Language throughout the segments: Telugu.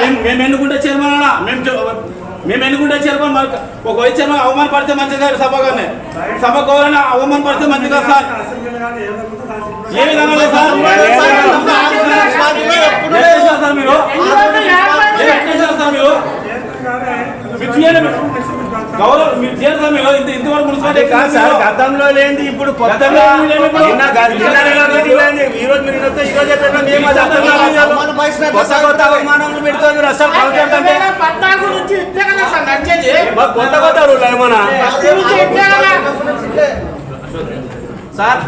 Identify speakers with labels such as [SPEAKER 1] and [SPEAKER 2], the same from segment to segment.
[SPEAKER 1] మేము మేము ఎన్నుకుంటే చైర్మన్ అన్నా మేము మేము ఎన్నుకుంటే చైర్మన్? ఒక వైస్ చైర్మన్ అవమానపడితే మంచిది కాదు సభగానే. సభ కోవాలని అవమానపడితే మంచిది కాదు సార్. ఏ విధంగా లేదు సార్. మీరు? మీరు. గౌరవం మీరు సార్ మీరు ఇంత ఇంతవరకు మున్సిపాలిటీ
[SPEAKER 2] కాదు సార్ గతంలో లేనిది ఇప్పుడు. ఈ రోజు మీరు ఈ రోజు మేము అది అర్థం కొత్త కొత్త అసలు. రూల్ ఏమన్నా?
[SPEAKER 1] సార్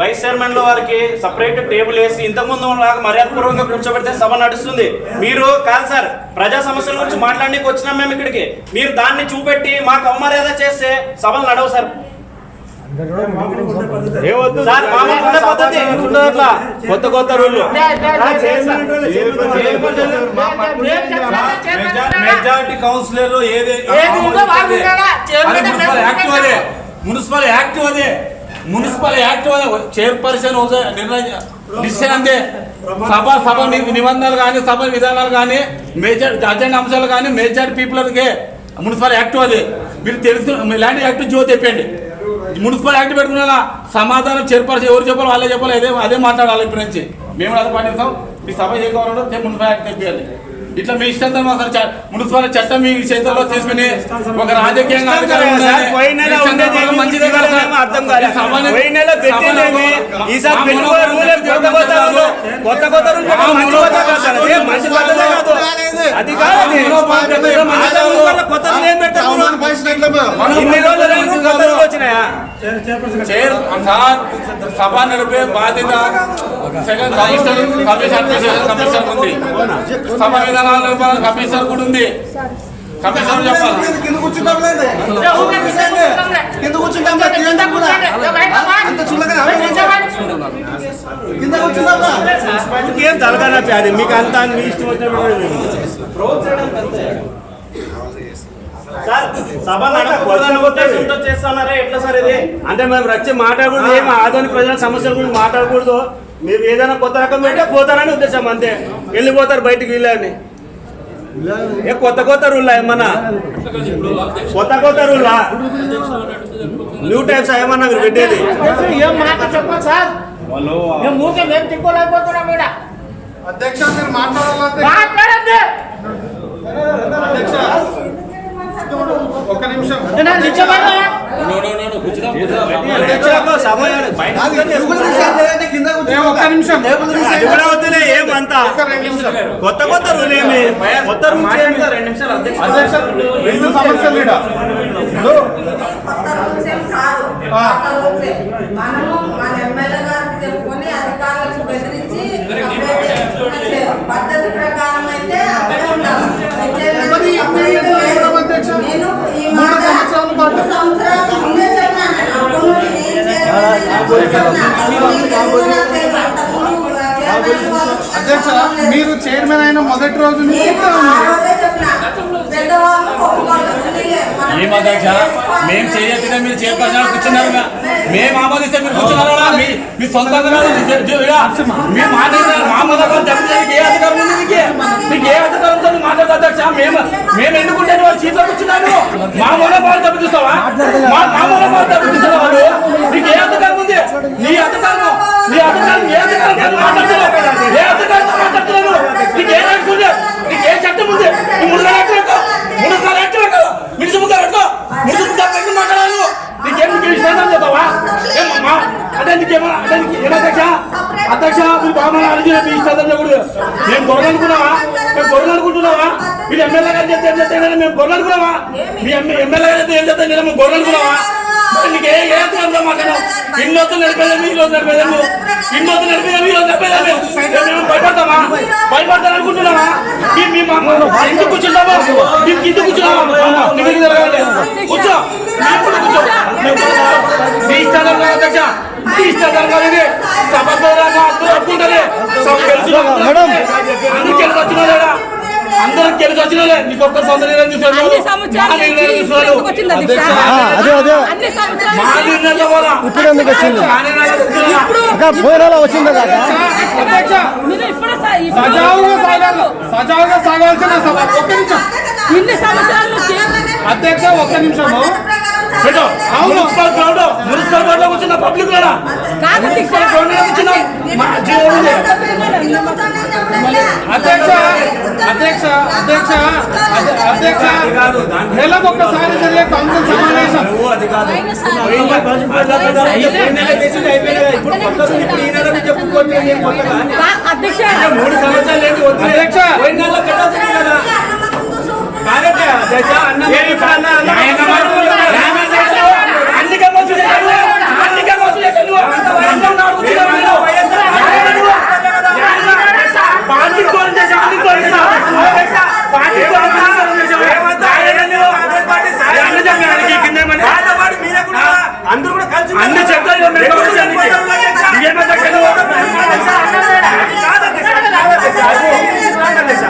[SPEAKER 1] వైస్ చైర్మన్లో వారికి సపరేట్ టేబుల్ వేసి ఇంతకుముందు లాగా మర్యాదపూర్వకంగా కూర్చోబెడితే సభ నడుస్తుంది. మీరు కాదు సార్ ప్రజా సమస్యల గురించి మాట్లాడడానికి వచ్చినాం మేము ఇక్కడికి. మీరు దాన్ని చూపెట్టి మాకు అవమర్యాద చేస్తే సభలు నడవు సార్.
[SPEAKER 2] కొత్త కొత్త రూల్
[SPEAKER 3] మెజారిటీ కౌన్సిలర్ ఏది మున్సిపల్ యాక్టివ్ అదే మున్సిపల్ యాక్టివ్ అదే మున్సిపల్ యాక్టివ్ చైర్పర్సన్ నిర్ణయం అంతే సభ సభ నిబంధనలు కానీ సభ విధానాలు కానీ మేజర్ అజెండా అంశాలు కానీ మేజర్ పీపుల్కే మున్సిపల్ యాక్టివ్ అది. మీరు తెలుసు మీ ల్యాండ్ యాక్ట్ జో తెప్పండి. మున్సిపల్ యాక్ట్ పెట్టుకున్న సమాధానం చైర్పర్సన్ ఎవరు చెప్పాలి వాళ్ళే చెప్పాలి అదే అదే మాట్లాడాలి ఇప్పటి నుంచి. మేము అది పాటిస్తాం. మీ సభ ఏ గవర్నమెంట్ మున్సిపల్ యాక్ట్ తెప్పియాలి. ఇట్లా మీ ఇష్టం అసలు మున్సిపల్ చట్టం మీ చేతుల్లో తీసుకుని ఒక రాజకీయంగా
[SPEAKER 2] కొత్త కొత్త. అదే కాదు. కొత్త? ఇన్ని రోజులు
[SPEAKER 3] చైర్ సార్ సభ నడిపే బాధ్యత సెకండ్ కమిషనర్ కమిషనర్ ఉంది. సభ విధానాలు నడపాలని కమిషనర్ కూడా ఉంది. కమిషనర్ చెప్పాలి.
[SPEAKER 4] కింద కూర్చుంటాం. కింద.
[SPEAKER 2] ఇంకేం తలకాన అది? మీకు అంతా మీ ఇష్టం వచ్చినప్పుడు
[SPEAKER 1] సార్
[SPEAKER 2] అంటే మేము వచ్చి మాట్లాడకూడదు ఏం ఆధునిక ప్రజల సమస్యల గురించి మాట్లాడకూడదు. మీరు ఏదైనా కొత్త రకం పెడితే పోతారని ఉద్దేశం అంతే. వెళ్ళిపోతారు బయటికి వీళ్ళని. ఏ కొత్త కొత్త రూల్లా ఏమన్నా? కొత్త కొత్త రూల్లా? న్యూ టైప్స్ ఏమన్నా మీరు పెట్టేది?
[SPEAKER 4] అధ్యక్ష మీరు మాట్లాడాలంటే
[SPEAKER 5] మాట్లాడండి.
[SPEAKER 4] ఒక్క నిమిషం. ఒక్క నిమిషం.
[SPEAKER 2] కొత్త కొత్త రూల్ ఏమి? కొత్త
[SPEAKER 1] అధ్యక్ష
[SPEAKER 4] రెండు సమస్యలు ఈడ. ఇప్పుడు
[SPEAKER 6] కొత్త రూల్స్ ఏం కాదు పాత రూల్సే. మనము మన ఎమ్మెల్యే గారికి తెలుసుకొని అధికారులకు బెదిరించి సపరేట్ చేసుకున్న చే- పద్ధతి ప్రకారం అయితే అక్కడే ఉండాలి
[SPEAKER 4] మరి
[SPEAKER 6] సపరేట్
[SPEAKER 4] ఇప్పుడు
[SPEAKER 6] లేదు.
[SPEAKER 4] ఏం అధ్యక్ష?
[SPEAKER 6] నేను ఈ
[SPEAKER 4] మూడు
[SPEAKER 6] మాట
[SPEAKER 4] సంవత్సరాల పాటు.
[SPEAKER 6] మూడు సంవత్సరాల ముందే చెప్పాను. అప్పుడు నుండి నేను చైర్మన్ అయినప్పుడు చెప్పాను. అప్పుడు నీకు ఎందుకు నాకు తెలుసు? అంతకుముందు చైర్మన్ వాళ్ళు
[SPEAKER 4] అధ్యక్ష మీరు చైర్మన్ అయిన మొదటి రోజు
[SPEAKER 3] ఏం అధ్యక్ష మేము చేయకపోతే మీరు చేపట్టిన కూర్చున్నారు మేము ఆమోదిస్తే మీరు కూర్చున్నారా మీ మీ సొంతంగా మీ మాట్లాడారు మా మొదలు చెప్పడానికి ఏ అధికారం ఉంది మీకు? మీకు ఏ అధికారంతో మాట్లాడదు అధ్యక్ష మేము మేము ఎందుకుంటే వాళ్ళు సీట్లో కూర్చున్నారు. మా మనోభావాలు దెబ్బతీస్తావా మా మా మనోభావాలు దెబ్బతీస్తావా వాళ్ళు నీకు ఏ అధికారం ఉంది నీ అధికారం నీ అధికారం ఏ అధికారం మాట్లాడుతున్నావు? ఏ అధికారంతో మాట్లాడుతున్నావు నీకు ఏ రైట్స్ ఉంది? నీకు ఏ చట్టం ఉంది? నువ్వు ముందు యాక్ట్ పెట్టుకో. ముందు యాక్ట్ పెట్టుకో. మిడిసి ముందు పెట్టుకో. మిడిసి ముందు పెట్టుకుని మాట్లాడాలి నీకేం నీకు ఇష్టం చెప్తావా ఏమమ్మా అదే నీకేమో అదే నీకు ఏం అధ్యక్ష? అధ్యక్ష మీరు బాగా అడిగి మీ ఇష్టం కూడా మేము గొడవలు అనుకున్నావా? మేము గొడవలు అనుకుంటున్నావా? మీరు ఎమ్మెల్యే గారు చెప్తే ఏం చెప్తే మేము గొడవలు అనుకున్నావా? మీ ఎమ్మెల్యే గారు చెప్తే ఏం చెప్తే మేము గొడవలు అనుకున్నావా? నీకు ఏ ఏ అధికారంతో మాట్లాడావు ¡Y no tener fe de mí, no tener fe de. అందరూ గెలిచి వచ్చిన నీకు ఒక్క సొంత నిర్ణయం
[SPEAKER 4] ఇప్పుడు ఎందుకు వచ్చింది? పోయిన వచ్చింది సజావుగా సాగాలి సజావుగా సాగాల్సిన సభ. ఒక్క నిమిషం. అధ్యక్ష ఒక్క నిమిషము.
[SPEAKER 2] మున్సిపల్ గ్రౌండ్ మున్సిపల్ గ్రౌండ్లో కూర్చున్న పబ్లిక్. గ్రౌండ్లో ఉంది.
[SPEAKER 4] అధ్యక్ష అధ్యక్ష అధ్యక్ష అధ్య- అధ్యక్ష. నెలకు ఒక్కసారి జరిగే కౌన్సిల్ సమావేశం.
[SPEAKER 2] నువ్వు అది కాదు
[SPEAKER 5] పోయిన సారి-
[SPEAKER 2] పోయిన ప్రకారం
[SPEAKER 5] అయితే-
[SPEAKER 2] పోయిన నెల చేసింది అయిపోయింది కదా. ఇప్పుడు కొత్తది ఇప్పుడు ఈ నెల చెప్పుకోండి నేను కొత్తగా
[SPEAKER 5] కా- అధ్యక్ష
[SPEAKER 2] అంటే మూడు సంవత్సరాలు ఏంటి వదిలే.
[SPEAKER 4] అధ్యక్ష.
[SPEAKER 2] పోయిన నెలలో కట్టాల్సింది కదా కాదంటే అధ్యక్ష అన్న
[SPEAKER 1] ఏ ఇప్పుడు అన్న అన్న
[SPEAKER 2] న్యాయంగా మాట్లాడు. న్యాయంగా చేస్తావు. అందుకే మోసం చేశావు. అందుకే మోసం చేశావు నువ్వు. అంత వయసులో ఉన్నావు, కూర్చున్నావు నువ్వు. న్యాయంగా నువ్వు. న్యాయంగా పార్టీ కోరం చేశావు, అన్ని కోరం చేశావు. పార్టీ కోరం చేశావు. న్యాయంగా నువ్వు. న్యాయంగా చెప్పాను నీకు ఈ కింద ఏమని?
[SPEAKER 1] అందరూ కూడా కలిసి
[SPEAKER 2] అన్ని చెప్తారు ఇవ్వండి. ఇదేం అధ్యక్ష నువ్వు?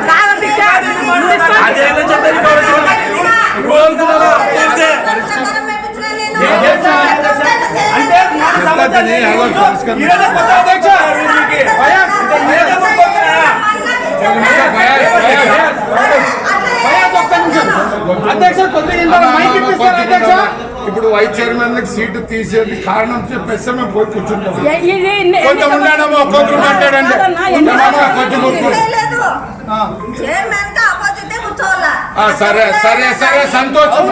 [SPEAKER 5] కాదు దీక్ష.
[SPEAKER 2] అదేదో చెప్తారు ఈ గౌరవం. గౌరవం అంతే.
[SPEAKER 1] అంటే మూడు సంవత్సరాలు ఏంటి? ఈరోజు కొత్త అధ్యక్ష వీరికి. ఏదో ఒక కొత్తనా?
[SPEAKER 4] భయాత్ ఒక్క నిమిషం అధ్యక్ష కొద్దిగా ఇంత మైక్ ఇప్పిస్తారు అధ్యక్ష
[SPEAKER 7] ఇప్పుడు వైస్ చైర్మన్ సీటు తీసేది కారణం చెప్పేస్తే మేము పోయి కూర్చుంటాం.
[SPEAKER 5] ఏ- ఇది ఎన్ని-
[SPEAKER 7] కొంచెం ఉండడము ఒక్కొక్కరు మాట్లాడండి
[SPEAKER 5] కాదన్నా, ఎన్ని-
[SPEAKER 7] ఉండడము, కొంచెం ఊరుకోండి.
[SPEAKER 6] చైర్మన్గా ఆపోజిట్ కూర్చోవాలా
[SPEAKER 7] ఆ, సరే సరే సరే సంతోషం.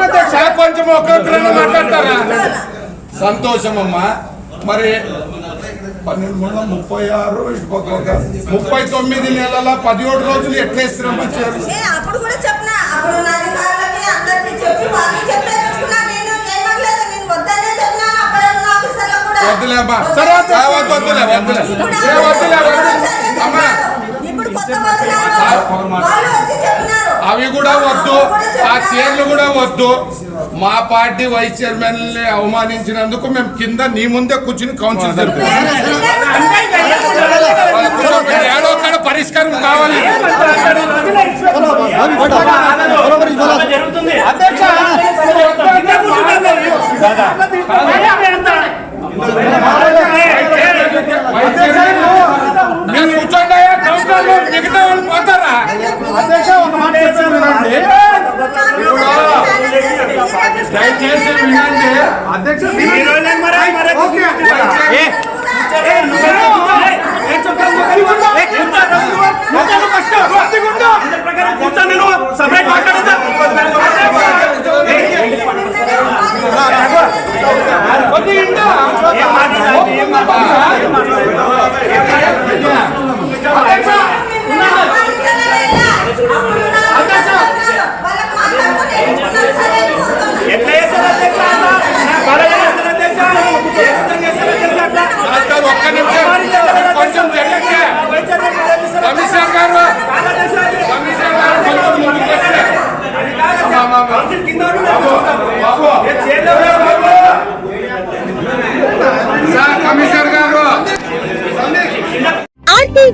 [SPEAKER 7] కొంచెం ఒక్కొక్కరు మాట్లాడతారా? సంతోషం అమ్మా. మరి పన్నెండు మూడు ముప్పై ఆరు ముప్పై తొమ్మిది నెలల పదిహేడు రోజులు ఎట్లా ఇస్తున్నాం వచ్చారు
[SPEAKER 6] అప్పుడు కూడా చెప్పిన? అప్పుడు
[SPEAKER 7] సరే వద్దులే. అమ్మా. అవి కూడా వద్దు. ఆ చీరలు కూడా వద్దు. మా పార్టీ వైస్ చైర్మన్ అవమానించినందుకు మేము కింద నీ ముందే కూర్చుని కౌన్సిల్ ఏడో కాడ పరిష్కారం కావాలి.
[SPEAKER 4] అధ్యక్ష
[SPEAKER 7] 你干嘛你干嘛你
[SPEAKER 8] 干